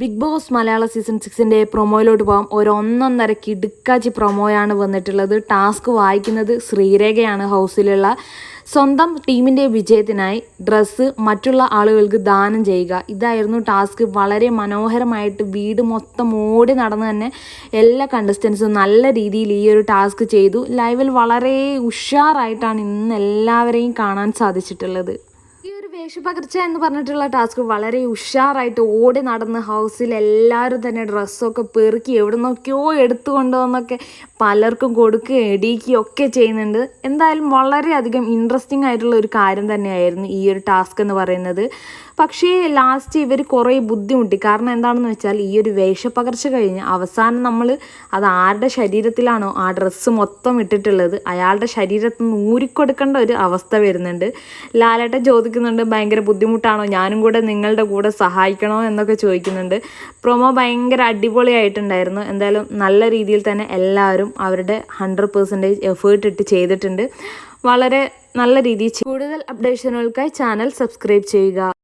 Big Boss മലയാള season സിക്സിന്റെ പ്രൊമോയിലോട്ട് പോകാം. ഒരു ഒന്നൊന്നര കിടുക്കാച്ചി പ്രൊമോയാണ് വന്നിട്ടുള്ളത്. ടാസ്ക് വായിക്കുന്നത് ശ്രീരേഖയാണ് ഹൗസിലുള്ള സ്വന്തം ടീമിന്റെ വിജയത്തിനായി ഡ്രസ്സ് മറ്റുള്ള ആളുകൾക്ക് ദാനം ചെയ്യുക. ഇതായിരുന്നു ടാസ്ക് വളരെ മനോഹരമായിട്ട് വീട് മൊത്തം ഓടി നടന്ന് തന്നെ എല്ലാ കണ്ടസ്റ്റൻസും നല്ല രീതിയിൽ ഈ ഒരു ടാസ്ക് ചെയ്തു. ലൈവിൽ വളരെ ഉഷാറായിട്ടാണ് ഇന്ന് എല്ലാവരെയും കാണാൻ സാധിച്ചിട്ടുള്ളത്. ഒരു എന്ന് പറഞ്ഞിട്ടുള്ള ടാസ്ക് വളരെ ഉഷാറായിട്ട് ഓടി നടന്ന് ഹൗസിൽ എല്ലാവരും തന്നെ ഡ്രസ്സൊക്കെ പെറുക്കി എവിടെ നിന്നൊക്കെയോ എടുത്തു കൊണ്ടുവന്നൊക്കെ പലർക്കും കൊടുക്കുകയും ഇടിക്കുകയും ഒക്കെ ചെയ്യുന്നുണ്ട്. എന്തായാലും വളരെയധികം ഇൻട്രസ്റ്റിംഗ് ആയിട്ടുള്ള ഒരു കാര്യം തന്നെയായിരുന്നു ഈ ഒരു ടാസ്ക് എന്ന് പറയുന്നത്. പക്ഷേ ലാസ്റ്റ് ഇവർ കുറേ ബുദ്ധിമുട്ടി. കാരണം എന്താണെന്ന് വെച്ചാൽ ഈ ഒരു വേഷപ്പകർച്ച കഴിഞ്ഞ് അവസാനം നമ്മൾ അത് ആരുടെ ശരീരത്തിലാണോ ആ ഡ്രസ്സ് മൊത്തം ഇട്ടിട്ടുള്ളത് അയാളുടെ ശരീരത്തിൽ നിന്ന് ഊരിക്കൊടുക്കേണ്ട ഒരു അവസ്ഥ വരുന്നുണ്ട്. ലാലേട്ടൻ ചോദിക്കുന്നുണ്ട് ഭയങ്കര ബുദ്ധിമുട്ടാണോ? ഞാനും കൂടെ നിങ്ങളുടെ കൂടെ സഹായിക്കണോ എന്നൊക്കെ ചോദിക്കുന്നുണ്ട്. പ്രൊമോ ഭയങ്കര അടിപൊളിയായിട്ടുണ്ടായിരുന്നു. എന്തായാലും നല്ല രീതിയിൽ തന്നെ എല്ലാവരും അവരുടെ ഹൺഡ്രഡ് പെർസെന്റേജ് എഫേർട്ട് ഇട്ട് ചെയ്തിട്ടുണ്ട്. വളരെ നല്ല രീതിയിൽ കൂടുതൽ അപ്ഡേഷനുകൾക്കായി ചാനൽ സബ്സ്ക്രൈബ് ചെയ്യുക.